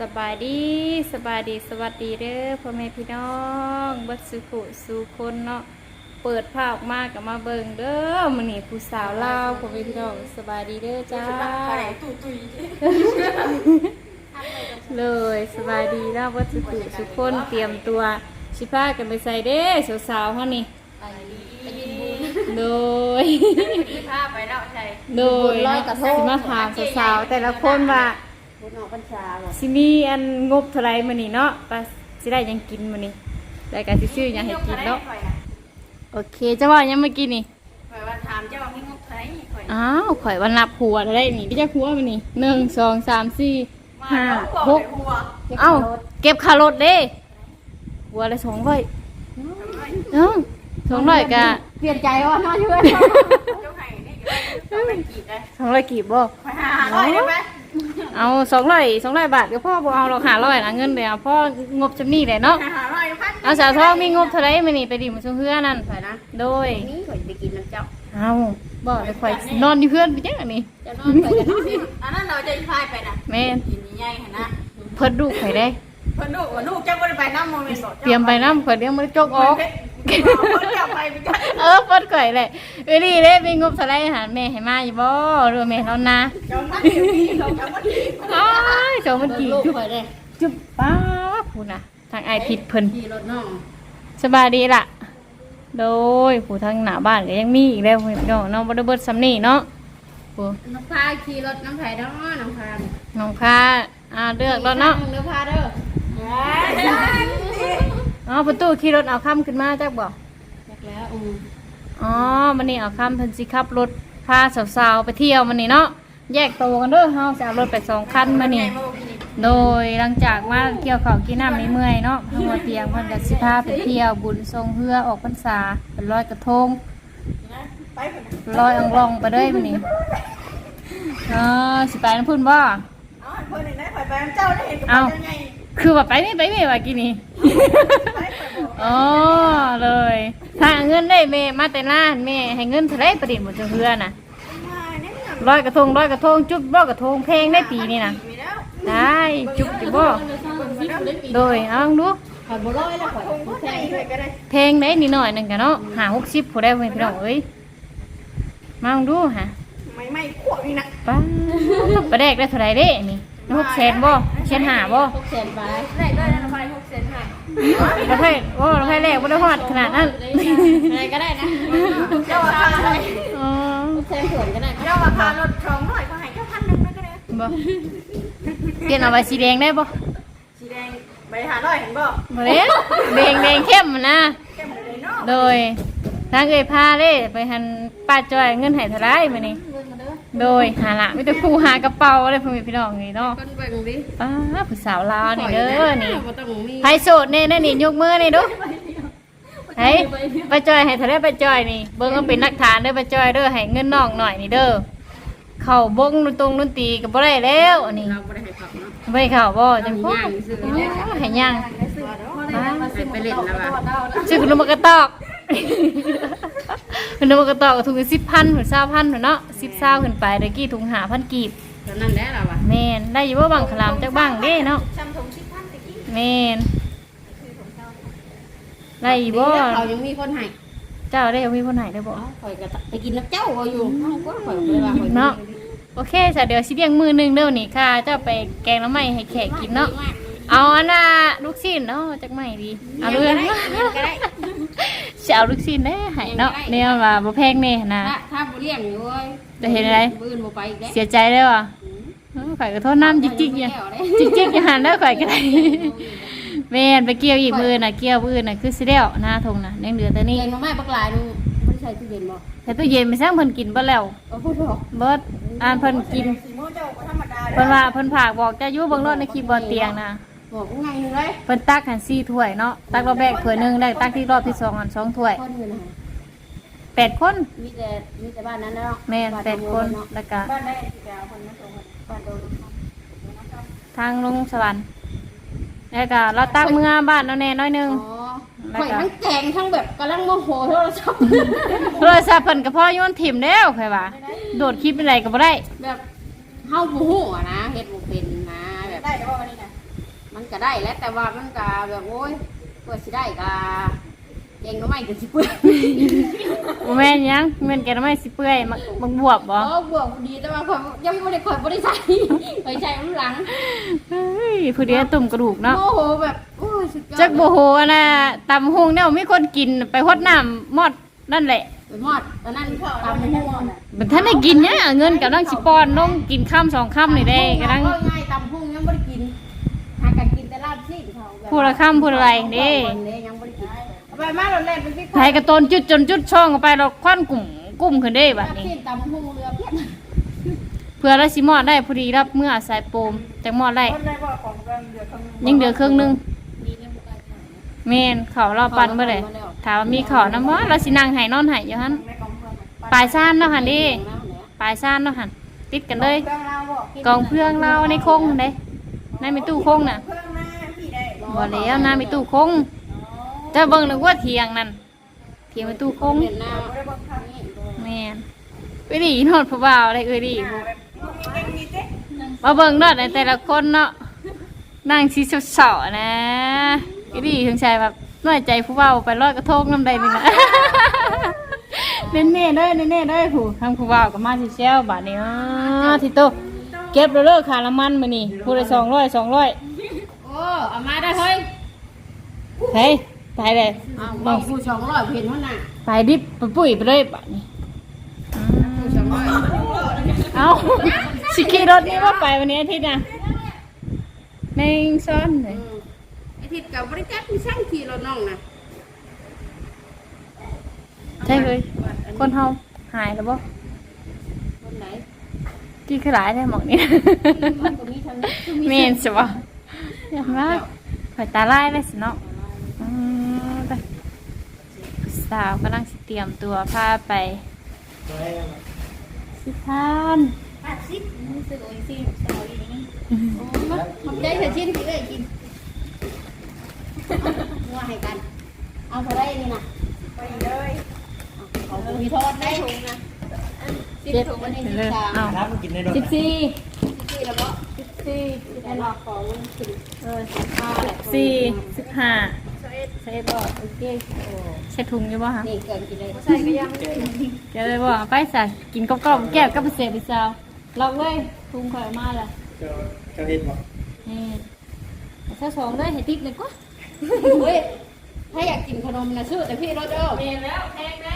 สบายดีสบายดีสวัสดีเด้อพ่อแม่พี่น้องเบัดสุขุสู่คนเนาะเปิดภาพออกมากับมาเบิ่งเด้อมื้อนี้ผู้สาวลาวพ่อแม่พี่น้องสบายดีเด้อจ้าเลยสบายดีแล้ววัดสุขุสุขคนเตรียมตัวชิพากันไปใส่เด้สาวๆเฮานี่โดยผ้าไปแล้วใช่โดยเนาะสิมาถามสาวๆแต่ละคนว่า บุญออกพรรษาบ่สิมีอันงบเท่าไรมื้อนี้เนาะว่าสิได้หยังกินมื้อนี้รายการสิซื้อหยังให้กินเนาะโอเคจะว่าหยังเมื่อกี้นี่ข่อยว่าถามเจ้าว่ามีงบเท่าไหร่ข่อยอ้าวข่อยวันนับหัวได้นี่พี่จักหัวมื้อนี้หนึ่งสองสามสี่ห้าหกหัวเอ้า เก็บค่ารถเด้หัวละสองร้อยเอ้าสองร้อยกะเปลี่ยนใจว่าน้อยช่วยเจ้าไห้นี่ก็ได้ต้องไปกีดได้สองร้อยกีบบ่ข่อยหาร้อยได้ไหม เอาสองร้อยสองร้อยบาทก็พ่อบ่เอาเราหาร้อยนะเงินเดี๋ยวพ่องบจำนี่แหละเนาะหาร้อยพันเอาสาวทองมีงบเท่าไรมื้อนี้ไปดิมาชมเพื่อนนั่นข่อยนะโดยนี่ข่อยไปกินน้ำเจ้าเอาบ่ได้ข่อยนอนอยู่เพื่อนไปจังอันนี้จะนอนข่อยกันอันนั้นเราจะพายไปนะแม่นกินใหญ่ขนาดเพิ่นดูข่อยได้เพิ่นลูกว่าลูกเจ้าบ่ได้ไปน้ำมองเป็นบ่เตรียมไปน้ำข่อยเดี๋ยวมันจกออก เพิ่นจะไปไปกันเออเพิ่นข่อยแหละเอ้ยนี่เด้มีงบเท่าไรหาแม่ให้มาอยู่บ่หรือว่าแม่เรานะเจ้ามาที่นี่เราเจ้ามาที่อ้ายเจ้ามันกี่จุ๊บข่อยได้จุ๊บป้าบพูดนะทางไอายทิดเพิ่นขี่รถน้องสบายดีล่ะ โดยผู้ทางหน้าบ้านก็ยังมีอีกแล้วพี่น้องน้องบ่ได้เบิดซ้ำนี่เนาะผู้น้ำพาขี่รถน้ำไผ่น้องน้ำพาน้องพาอ่าเลือกแล้วเนาะเนื้อพาเด้อ อ๋อประตูขี่รถเอาค่ำขึ้นมาจักบ่จากแล้วอืมอ๋อมันนี่เอาค่ำเพิ่นสิขับรถพาสาวๆไปเที่ยวมันนี่เนาะแยกตัวกันเด้อเฮาจะเอารถไปสองคันมานี่โดยหลังจากมาเกี่ยวข้าวกินน้ำในเมื่อยเนาะทั้งหมดเตียงเพิ่นก็สิพาไปเที่ยวบุญทรงเฮือออกพรรษาเป็นลอยกระทงไปคนลอยอ่องลองไปเด้ยมันนี่อ๋อสิไปน้ำพุ่นบ่ เอาอันคนหนึ่งได้ข่อยไปน้ำเจ้าได้เห็นกับมันยังไง คือว่าไปไม่ไปไม่ว่ากี่นี่ไปข่อยบอกอ๋อเลย ถ้าเงินได้แม่มาแต่ล้านแม่ให้เงินเท่าไรประดิษฐ์หมดจะเฮือน่ะมาเนี่ยลอยกระทงลอยกระทงจุบลอยกระทงเพลงได้ปีนี่นะมีแล้วได้จุบจุบบ่โดยเอาลองดูข่อยบ่ร้อยแล้วข่อยคงใส่ข่อยก็ได้เพลงได้นิดหน่อยหนึงกันเนาะหาหกสิบผู้ได้เพื่อนพี่น้องเอ้ยมาลองดูฮะไม่ไม่ขวบนี่นะป้าประแดกได้เท่าไรเด้นี่ หกแสนบ่เชนหาบ่หกแสนไปแรกได้นะไปหกแสนห้าเราให้โอ้เราให้แรกบ่ได้ฮอดขนาดนั้นอะไรก็ได้นะเจ้าว่าอะไรอ๋อแสนส่วนก็ได้เจ้าว่าคารถทองหน่อยก็ให้เจ้าพันหนึ่งก็ได้บ่เปลี่ยนเอาไว้สีแดงได้บ่สีแดงใบหาร้อยเห็นบ่บ่เด้แดงแดงเข้มนะเข้มเลยเนาะโดยทางเอ่ยพาเด้ไปหันป้าจอยเงินให้เท่าไรมื้อนี้เบิ่งมาเด้อ โดยหาละมีแต่ผู้หากระเป๋าอะไรพวกนี้พี่น้องนี่เนาะคนเบิ่งดิป้าผู้สาวลาวนี่เด้อนี่บ่ต้องมีไผโสดเนี่ยนี่ยกมือนี่ดูไผป้าจอยให้เท่าไรป้าจอยนี่เบิ่งเอาเป็นหลักฐานเด้อป้าจอยเด้อให้เงินน้องหน่อยนี่เด้อเข้าบงดนตรงดนตรีก็บ่ได้แล้วอันนี้เราบ่ได้ให้ขับเนาะบ่ได้เข้าบ่จังพ่อให้ย่างซื่ออ๋อให้ย่างไปเล่นแล้วว่ะชื่อขนมกระตอก ขนมกระตอกก็ถุงละ10,000ถึง20,000พุ่นเนาะ10 20ขึ้นไปเด้อกี้ถุง5,000กีบตอนนั้นแหละเราอะแม่นได้อยู่ว่าบังขลามจักบ้างเด้เนาะชำทงชิพันตะกี้แม่นได้อยู่บ่เขายังมีคนให้เจ้าได้มีคนไหนได้บ่ข่อยก็ไปกินน้ำเจ้าอยู่ห้องก็ข่อยเลยว่าข่อยเนาะโอเคจ้ะเดี๋ยวสิเลี้ยงมือหนึงเด้อนี่ค่ะเจ้าไปแกงน้ำไม้ให้แขกกินเนาะเอาอันน่ะลูกชิ้นเนาะจักไม้ดีเอาเรื่องก็ได้ สิเอาลูกชิ้นได้ให้เนาะเนี่ยว่าบ่แพงแน่นะถ้าถ้าบ่เลี้ยงอยู่เว้ยจะเห็นอะไร บื้นบ่ไปอีกแล้วเสียใจเลยว่ะเออข่อยก็โทษน้ำจิกๆอย่าจิกๆอย่าหันแล้วข่อยก็ได้แม่นไปเกี่ยวอีกมือน่ะเกี่ยวมือน่ะคือสิแล้วหน้าทงน่ะยังเหลือแต่นี่เลี้ยงน้องไม้ปักหลายนึงมันใส่ตู้เย็นบ่แต่ตู้เย็นไม่สร้างเพิ่นกินเบ่แล้วเอาพูดบอกเบิดอ่านเพิ่นกินสีโมเจ้าก็ธรรมดาเพิ่นว่าเพิ่นผากบอกจะอยู่เบิ่งรถในคลิปบ่เตียงนะ บอกง่ายนึงเลยเพิ่นตักหัน4ถ้วยเนาะตักรอบแรกถ้วยหนึงแล้วตักที่รอบที่2อัน2ถ้วยคนอยู่นะแปดคน มีแต่มีแต่บ้านนั้นเนาะแม่นแปดคนแล้วก็บ้านได้สิเอาคนมาส่งบ้านโดนทางลงสวรรค์แล้วก็เราตักเมื่อบ้านเราแน่น้อยหนึง อ๋อข่อยทั้งแกงทั้งแบบกำลังโมโหโทรศัพท์ โทรศัพท์เพิ่นก็พอโยนถิ่มแล้วค่อยว่าโดดคลิปเป็นไรก็บ่ได้ แบบเฮาบ่ฮู้อะนะเฮ็ดบ่เป็นนะแบบได้แต่ว่าวันนี้นะมัน ก็ได้แล้วแต่ว่ามันก็แบบโอ้ยเพื่อสิได้ก็เองก็ไม่ก็สิเปื่อยบ่แม่นหยังแม่นแกทำไมสิเปื่อยมักมักบวบบ่เออบวกดีแต่ว่าข่อยยังไม่ได้ข่อยบ่ได้ใส่ข่อยใช้มันหลังเฮ้ยผู้เดียวตุ่มกระดูกเนาะโอ้โหแบบโอ้ยสุดยอดจักบ่โหอันน่ะตำฮงเนี่ยมีคนกินไปฮดน้ำหมดนั่นแหละไปหมอดตอนนั้นตามไปหมอดอะมันท่านได้กินเนี่ยเงินกับน้องสิปอนน้องกินข้ามสองข้ามนี่ได้กำลังง่ายตำพุ่งยังไม่ได้กินหากันกินแต่ลาบ ซีดเขาแบบพูดละข้ามพูดอะไรเด้วันนี้ยังไม่ได้กินเอาไปมาเราเล่นเป็นพี่ไทยกระตนจุดจนจุดช่องออกไปเราควันกลุ่มกลุ่มขึ้นได้บัดลาบนี้ซีดตำพุ่งเรือเพี้ยนเพื่อเราสิมอดได้พอดีรับเมื่อสายโปมจากมอดได้ยังเหลือครึ่งหนึงเมนเขาเราปั่นเมื่อไรถามว่ามีเขาน้ำว่าเราสินั่งไห้นอนไห้อยู่หันปลายซ่านเนาะหันดิปลายซ่านเนาะหันติดกันเลยกองเพื่องเราในโค้งหันเด้ในมีตู้โค้งน่ะ บ่แล้วนะมีตู้คงจะเบิ่งนึกว่าเทียงนั่นเทียงมีตู้คงแม่นเอ้ยดีนอดผู้บ่าวอะไรเอ้ยดีมาเบิ่งนอดในแต่ละคนเนาะนั่งชิเสาๆนะเอ้ยดีถึงใจแบบน้อยใจผู้บ่าวไปลอยกระทงน้ำใดนี่นะเน่ๆเด้อเน่ๆเด้อผู้ทางผู้บ่าวก็มาสิเซลบาดนี้อ๋อทิโตเก็บเด้อค่าน้ำมันมื้อนี้ผู้ละ200 200โอ้ เอามาได้เฮ้ยเฮ้ยตายเลยเอาบอกผู้สองร้อยเห็นว่าน่ะไปดิบไปปุ้ยไปเลยบาดนี้ผู้สองร้อยเอาสิขี่รถนี่ว่าไปวันนี้อาทิตย์นะในซ้อนเลยไอ้ทิศกับบริการที่ช่างขี่รถน้องนะใช่เลยคนเฮาหายแล้วบ่คนไหนกี่ขลายได้หมองนี่มันก็มีทางนี้คือมี เมนสิบ่อย่างมากข่อยตาลายเลยสิเนาะอืมไปสาวกำลังสิเตรียมตัวพาไป สิทานแปดสิบรู้สึกโอ้ยสิสาวอีนี่โอ้มาทำใจเถอะชิ้นที่เอ้ยกินว่าให้กัน เอาเท่าไรนี่นะไปเลยเอาถุงมีทอดได้ถุงนะสิบถุงวันนี้สิบสามเอาน้ำมันกินในรถสิบสี่สี่แล้วก็สิบสี่ แต่หลอกของมันสิบเออสิบห้าแหละสี่สิบห้าใช่บ่โอเคใช่ถุงอยู่บ่ฮะนี่เกินกินเลยใส่ก็ยังเดี๋ยวเลยบ่ไปใส่กินกรอบๆแก้วกับเศษไปซาวลอกเลยถุงข่อยมาแล้วเจ้าเจ้าเห็นบ่นี่ถ้าสองได้ให้ติ๊กเลยก็เฮ้ยถ้าอยากกินขนมนะชื่อแต่พี่รถเด้อเรียนแล้วแพงไหม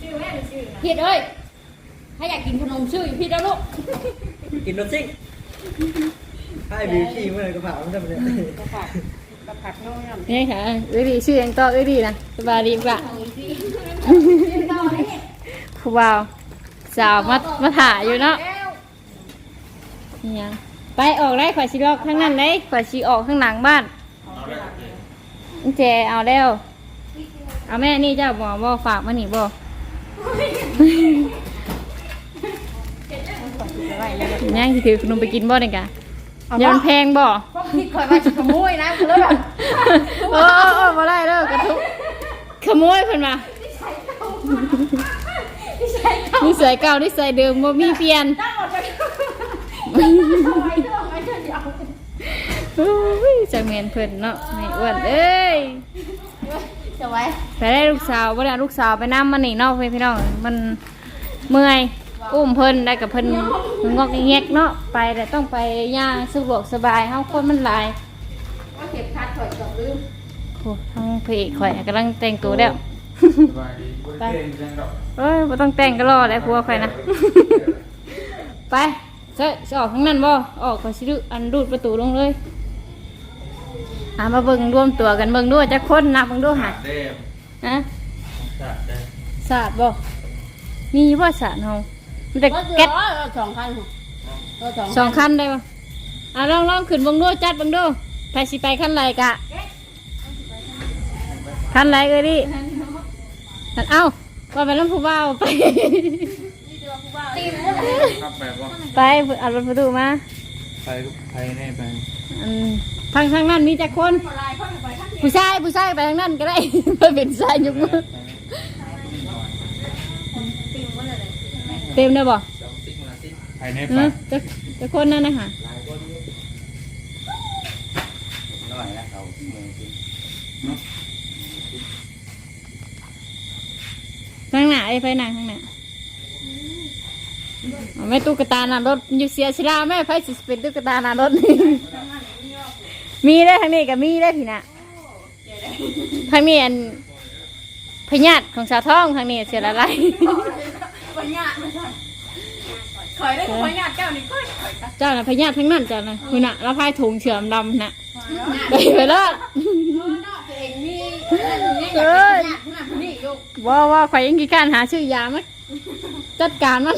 ชื่อแม่หรือชื่อนะพี่เอ้ยถ้าอยากกินขนมชื่ออยู่พี่เด้อลูกกินรถซิ่ง ให้บิวขี้เมื่อไหร่ก็ผ่ามันจะเป็นกระผัดกระผัดน้องยำนี่ค่ะเอ้ยดีชื่อยังต่อเอ้ยดีนะสบายดีกว่าเอาอีกทีครูบ่าวสาวมามาถ่ายอยู่เนาะนี่ยังไปออกได้ข่อยชีออกข้างนั้นเลยข่อยชีออกข้างหลังบ้านเจเอาแล้วเอาแม่นี่เจ้าบอกบ่ฝากมาหนิบ่ยังสิถือขนมไปกินบ่เนี่ยกะ ยอนแพงบ่พวกพี่คอยมาจะขโมยนะเลยแบบโอ้โอ้มาได้เด้อกระทุกขโมยเพิ่นมานิสัยเก่านิสัยเดิมบ่มีเปลี่ยนตั้งหมดไปเอาไว้เรื่องไว้เดี๋ยวโอ้ยจังแม่นเพิ่นเนาะแม่อ้วนเอ้ยจะไว้ไปได้ลูกสาวบ่ได้เอาลูกสาวไปนำมันนี่เนาะเพื่อนพี่น้องมันเมื่อย อุ้มเพิ่นได้กับเพิ่นงอกแงกเนาะไปแต่ต้องไปย่างสะดวกสบายเฮาคนมันหลายก็เก็บคัดถอยกับลืมโอ้ทั้งพระเอกข่อยกำลังแต่งตัวแล้วไปเอ้ยบ่ต้องแต่งก็รอแล้วผัวข่อยนะ ไปเซ่สิออกข้างนั้นบ่ออกข่อยสิดูอันดูดประตูลงเลยอ่ามาเบิ่งรวมตัวกันเบิ่งด้วยจักคนนับเบิ่งด้วยหาเด้มฮะจัดได้ศาสตร์บ่มีบ่ศาสตร์เฮา มันแต่ก็คือแก๊สสองคันก็สองสองคันได้บ่อ่าลองลองขึ้นเบิ่งด้วยจัดเบิ่งดูไปสิไปคันไรกะคันไรเอ้ยดินั่นเอ้าว่าไปลำผู้บ่าวไปตีนครับแบบว่าไปอัดรถประตูมาไปไปแน่ไปอันทางทางนั้นมีแต่คน ผู้ชายผู้ชายไปทางนั้นก็ได้ ไปเป็นชายยกมือ เต็มได้บ่ไปแน่เอไปอจะจะคนนั่นนะคะข้างหน้าไอ้ไฟนางข้างหน้าเอาแม่ตุ๊กตาหนารถอยู่เสียชราแม่ไฟสิเป็นตุ๊กตาหนารถนี่มีได้ทางนี้กับมีได้พี่นะทางนี้อันพญาติของสาวท้องทางนี้เสียละ ไรพญาไม่ใช่คอยได้พญาเจ้านี่ค่อยคอยกันเจ้าน่ะพญาติทั้งนั้นเจ้าน่ะคุณน่ะเราพายถุงเฉือมดำน่ะไปไปเลยนอกตัวเองมีนี่อยากเป็นพญาที่นั่นนี่อยู่ว่าว่าข่อยยังกี่การหาชื่อยามาจัดการมัน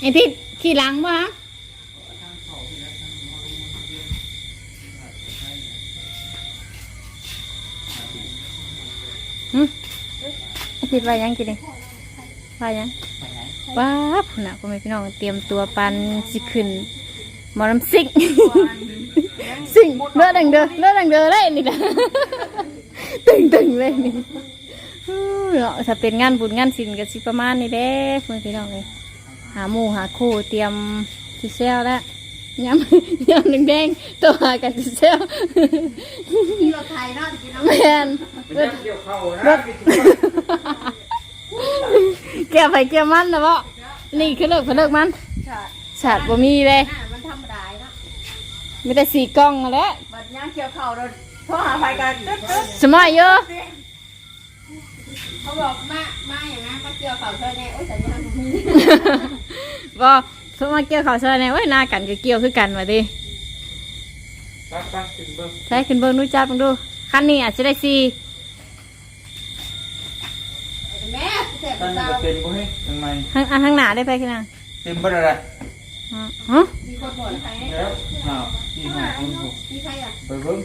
ไอ้ที่ขี่หลังวะ ไอ้ที่ว่ายังกินดิว่ายังว้าบน่ะพ่อแม่พี่น้องเตรียมตัวปันสิขึ้นหมอลำซิ่งสิ่งเลือดดังเด้อเลือดดังเด้อเลยนี่นะตึงตึงเลยนี่อู้เนาะถ้าเป็นงานบุญงานศิลป์ก็สิประมาณนี้แหละเพื่อนพี่น้องเลยหาหมู่หาคู่เตรียมสิเซลแล้ว ย้ำย้ำแดงๆตัวหากันสิเซลที่เราไทยเนาะกินน้ำแมนไม่ได้เกี่ยวเข้านะเกี่ยวไปเกี่ยวมันนะบ่นี่คือเลิกเพิ่นเลิกมันชาติฉาดบ่มีเลยหน้ามันธรรมดาเนาะมีแต่สีกล้องนั่นแหล้วบัดย่างเกี่ยวเข่าเราโทรหาไฟกันตึ๊ดตึ๊ดสมัยเยอะเขาบอกมามาอย่างนั้นมาเกี่ยวเข่าเธอแน่โอ้ยสัญญาณมีบ่ สมัยเกี่ยวเขาวซอยเนี่ยโอ้ยหน้ากันก็เกี่ยวคือกันว่าดิปักปักขึ้นเบิ้งใช้ขึ้นเบิ้งดูจับเบิ่งดูคันนี้อาจจะได้สี่แม่เจ็บตั้งเจ้าแต่เต็มก็ให้ทำไมข้างอะข้างหน้าได้ไปขึ้นนะเต็มบ่ได้ละอ๋อฮะมีคนบ่นใครแล้วหาวที่หาคนหกมีใครอะไปเบิ้ง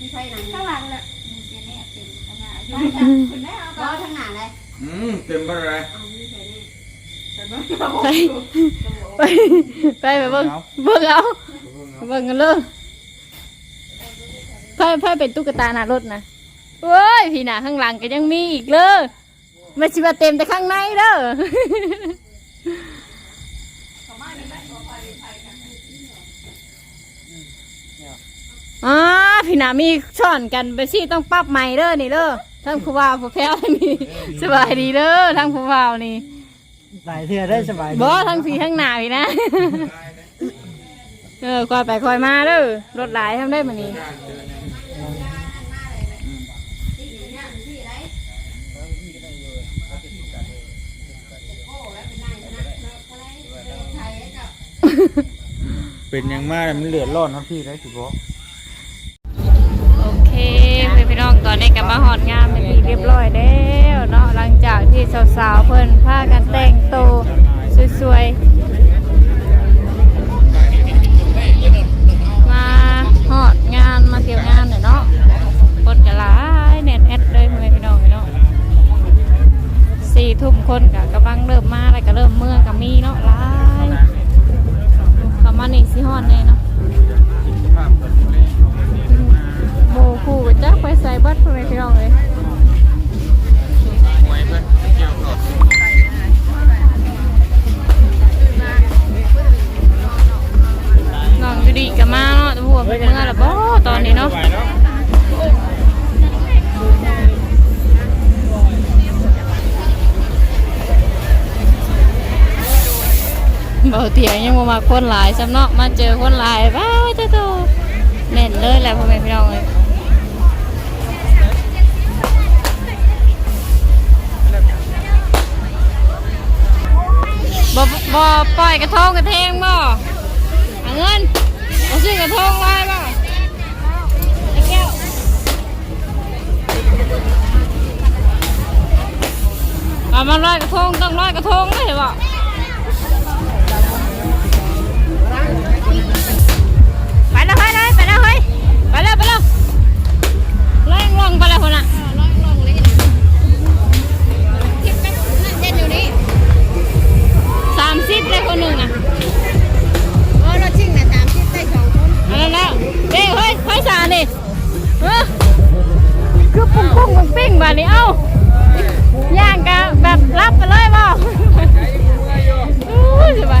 มีใครหนังข้างหลังแหละเจแน่เต็มข้างหน้าอยู่คุณแม่เอาก็ข้างหน้าเลยอืมเต็มบ่ได้ละเอามีใครแน่ ไปไปไปไปเบิ้งเบิ้งเอาเบิ้งกันเลยไพ่ไพ่เป็นตุ๊กตาหน้ารถนะเว้ยพี่หน้าข้างหลังก็ยังมีอีกเลยไม่ใช่ว่าเต็มแต่ข้างในเด้ออ่าพี่หนามีช่อนกันไปสิต้องปรับใหม่เด้อนี่เด้อทั้งผู้บ่าวผู้แพ้วนี่สบายดีเด้อทั้งผู้บ่าวนี่ หลายเทื่อได้สบายดีบ่ทั้งสีทั้งหนาพี่นะ เออคอยไปคอยมาเด้อรถหลายทำได้มานี่เป็นยังมากมันเลือดร้อนครับพี่ได้สิบอกโอเคเพื่อนพี่น้องตอนนี้ก็มาหอดงานเป็นที่เรียบร้อยแล้ว เนาะหลังจากที่สาวๆเพิ่นพากันแต่งตัวสวยๆมาหอดงานมาเที่ยวงานเนี่ยเนาะคนก็หลายแน่นแอดเลยเพื่อนพี่น้องเนาะสี่ทุ่มคนก็กำลังเริ่มมาแล้วก็เริ่มเมื่อกับมีเนาะหลายเขามานี่สิฮอดแน่เนาะโมคู่กับจักไปใส่เบัดเพื่อนพี่น้องเลยหวย น้องอยู่ดีกับมาเนาะแต่หัวเป็นเมื่อละบ่ตอนนี้เนาะเบาเตียงยังมาคนหลายซ้ำเนาะมาเจอคนหลายว้าวเจ้าโตแน่นเลยแหละพ่อแม่พี่น้องเลย บ่ปล่อยกระทงกระเทงบ่เอาเงินเอาซื้อกระทงไว้บ่แก้วเอามาลอยกระทงต้องลอยกระทงเลยบ่ไปแล้วไปเลยไปแล้วเฮ้ยไปแล้วไปแล้วไล่ลงไปแล้วคนอะ ได้คนหนึ่งอะโอ้เราชิงนะตามที่ได้สองคนเอาแล้วเฮ้ยเฮ้ยไฟสารนี่เออคือปุ้งปุ้งปิ้งบานี่เอ้าย่างกันแบบรับไปเลยบ่อู้สิบ่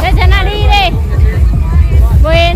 ได้ชนะดีเดิบุน